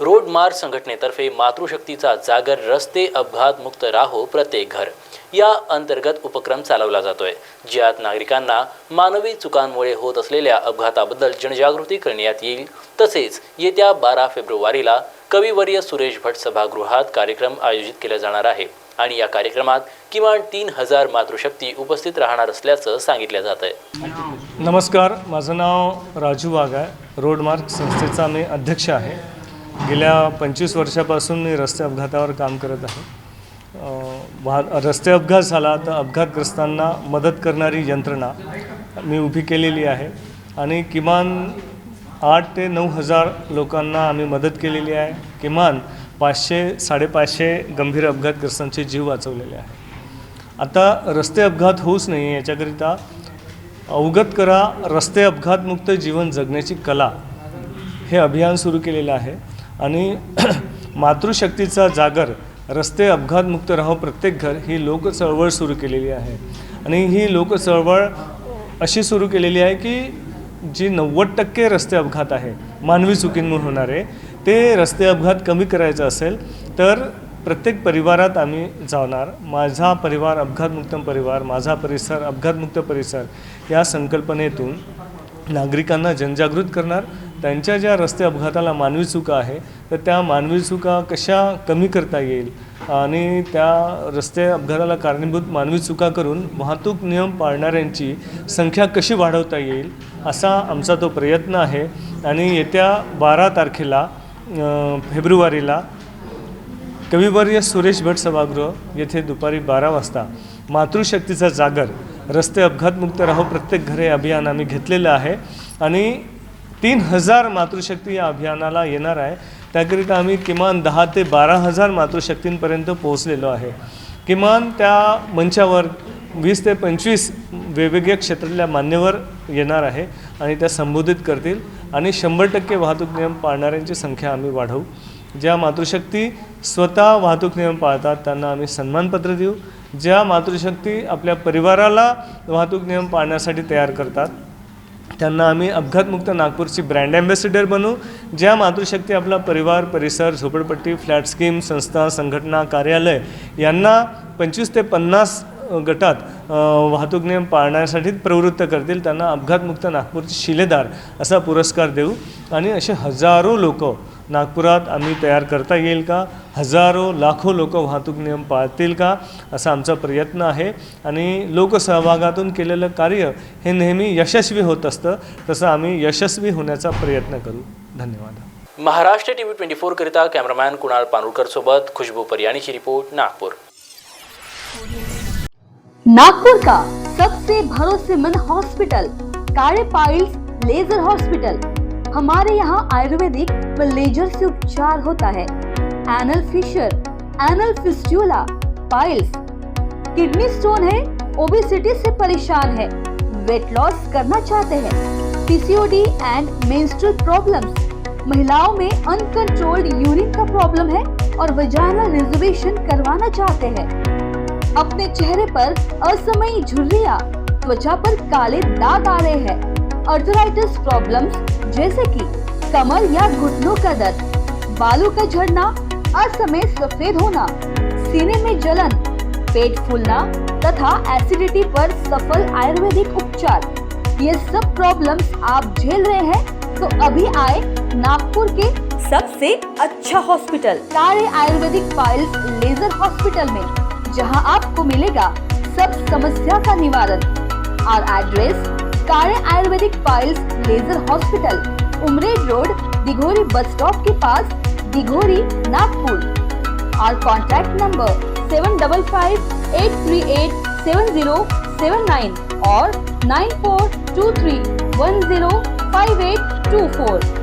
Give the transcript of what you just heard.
Road March संघटनेतर्फे मातृशक्तीचा जागर रस्ते अपघात मुक्त राहो प्रत्येक घर. या अंतर्गत उपक्रम चालवला जातोय. ज्यात नागरिकांना मानवी चुकांमुळे होत असलेल्या अपघाताबद्दल जनजागृती करण्यात येईल. तसेच येत्या बारा फेब्रुवारीला कविवर्य सुरेश भट सभागृहात कार्यक्रम आयोजित केला जाणार आहे. आणि या कार्यक्रमात किमान तीन हजार मातृशक्ती उपस्थित राहणार असल्याचं सांगितलं जात आहे. नमस्कार माझं नाव राजू वाघ आहे. रोडमार्क संस्थेचा मी अध्यक्ष आहे. गेल्या पंचवीस वर्षापासून मी रस्ते अपघातावर काम करत आहे. वाह रस्ते अपघात झाला तर अपघातग्रस्तांना मदत करणारी यंत्रणा मी उभी केलेली आहे. आणि किमान आठ ते नऊ हजार लोकांना आम्ही मदत केलेली आहे. किमान पाचशे साडेपाचशे गंभीर अपघातग्रस्तांचे जीव वाचवलेले आहे आता रस्ते अपघात होऊच नाही याच्याकरिता अवगत करा रस्ते अपघातमुक्त जीवन जगण्याची कला हे अभियान सुरू केलेलं आहे आणि मातृशक्तीचा जागर रस्ते अपघातमुक्त राहो प्रत्येक घर ही लोक चळवळ सुरू केलेली आहे. आणि ही लोक चळवळ अशी सुरू केलेली आहे की जी नव्वद टक्के रस्ते अपघात आहे मानवी चुकींमुळे होणारे ते रस्ते अपघात कमी करायचं असेल तर प्रत्येक परिवारात आम्ही जाणार. माझा परिवार अपघातमुक्त परिवार माझा परिसर अपघातमुक्त परिसर या संकल्पनेतून नागरिकांना जनजागृत करणार. त्यांच्या ज्या रस्ते अपघाताला मानवी चुका आहे तर त्या मानवी चुका कशा कमी करता येईल आणि त्या रस्ते अपघाताला कारणीभूत मानवी चुका करून वाहतूक नियम पाळणाऱ्यांची संख्या कशी वाढवता येईल असा आमचा तो प्रयत्न आहे. आणि येत्या बारा तारखेला फेब्रुवारीला कविवर्य सुरेश भट सभागृह येथे दुपारी बारा वाजता मातृशक्तीचा जागर रस्ते अपघातमुक्त राहो प्रत्येक घरे अभियान आम्ही घेतलेलं आहे. आणि तीन हजार मातृशक्ती या अभियानाला येणार आहे. त्याकरिता आम्ही किमान दहा ते बारा हजार मातृशक्तींपर्यंत पोहोचलेलो आहे. किमान त्या मंचावर वीस ते पंचवीस वेगवेगळ्या क्षेत्रातल्या मान्यवर येणार आहे आणि त्या संबोधित करतील आणि शंभर टक्के वाहतूक नियम पाळणाऱ्यांची संख्या आम्ही वाढवू. ज्या मातृशक्ती स्वतः वाहतूक नियम पाळतात त्यांना आम्ही सन्मानपत्र देऊ. ज्या मातृशक्ती आपल्या परिवाराला वाहतूक नियम पाळण्यासाठी तयार करतात त्यांना आम्ही अपघातमुक्त नागपूरची ब्रँड ॲम्बॅसिडर बनवू ज्या मातृशक्ती आपला परिवार परिसर झोपडपट्टी फ्लॅट स्कीम संस्था संघटना कार्यालय यांना पंचवीस ते पन्नास गटात वाहतूक नियम पाळण्यासाठी प्रवृत्त करतील. त्यांना अपघातमुक्त नागपूरचे शिलेदार असा पुरस्कार देऊ. आणि असे हजारो लोक नागपुरात आम्ही तयार करता येईल का? हजारो लाखो लोक वाहतूक नियम पाळतील का? असा आमचा प्रयत्न आहे. आणि लोकसहभागातून केलेलं कार्य हे नेहमी यशस्वी होत असतं. तसं आम्ही यशस्वी होण्याचा प्रयत्न करू. धन्यवाद. महाराष्ट्र टीव्ही ट्वेंटी फोर करिता कॅमेरामॅन कुणाल पानूरकर सोबत खुशबू परियाणीची रिपोर्ट नागपूर. नागपुर का? सबसे भरोसेमंद हॉस्पिटल काले पाइल्स लेजर हॉस्पिटल हमारे यहाँ आयुर्वेदिक व लेजर से उपचार होता है। Anal fissure anal fistula piles kidney stone है ओबेसिटी से परेशान है। वेट लॉस करना चाहते हैं। पीसीओडी एंड मेंस्ट्रुअल प्रॉब्लम्स महिलाओं में अनकंट्रोल्ड यूरिन का प्रॉब्लम है और वजाइनल रिजर्वेशन करवाना चाहते हैं। अपने चेहरे पर असमयी झुर्रिया, त्वचा पर काले दाग आ रहे हैं। अर्थराइटिस प्रॉब्लम्स जैसे कि कमर या घुटनों का दर्द, बालों का झड़ना, असमय सफ़ेद होना, सीने में जलन, पेट फूलना तथा एसिडिटी पर सफल आयुर्वेदिक उपचार। ये सब प्रॉब्लम्स आप झेल रहे हैं तो अभी आए नागपुर के सबसे अच्छा हॉस्पिटल सारे आयुर्वेदिक पाइल्स लेजर हॉस्पिटल में, जहाँ आपको मिलेगा सब समस्या का निवारण। और address Kare Ayurvedic piles laser hospital Umred road, Dighori bus stop के पास, दिघोरी, नागपुर। और contact number seven double five eight three eight seven zero seven nine और nine four two three one zero five eight two four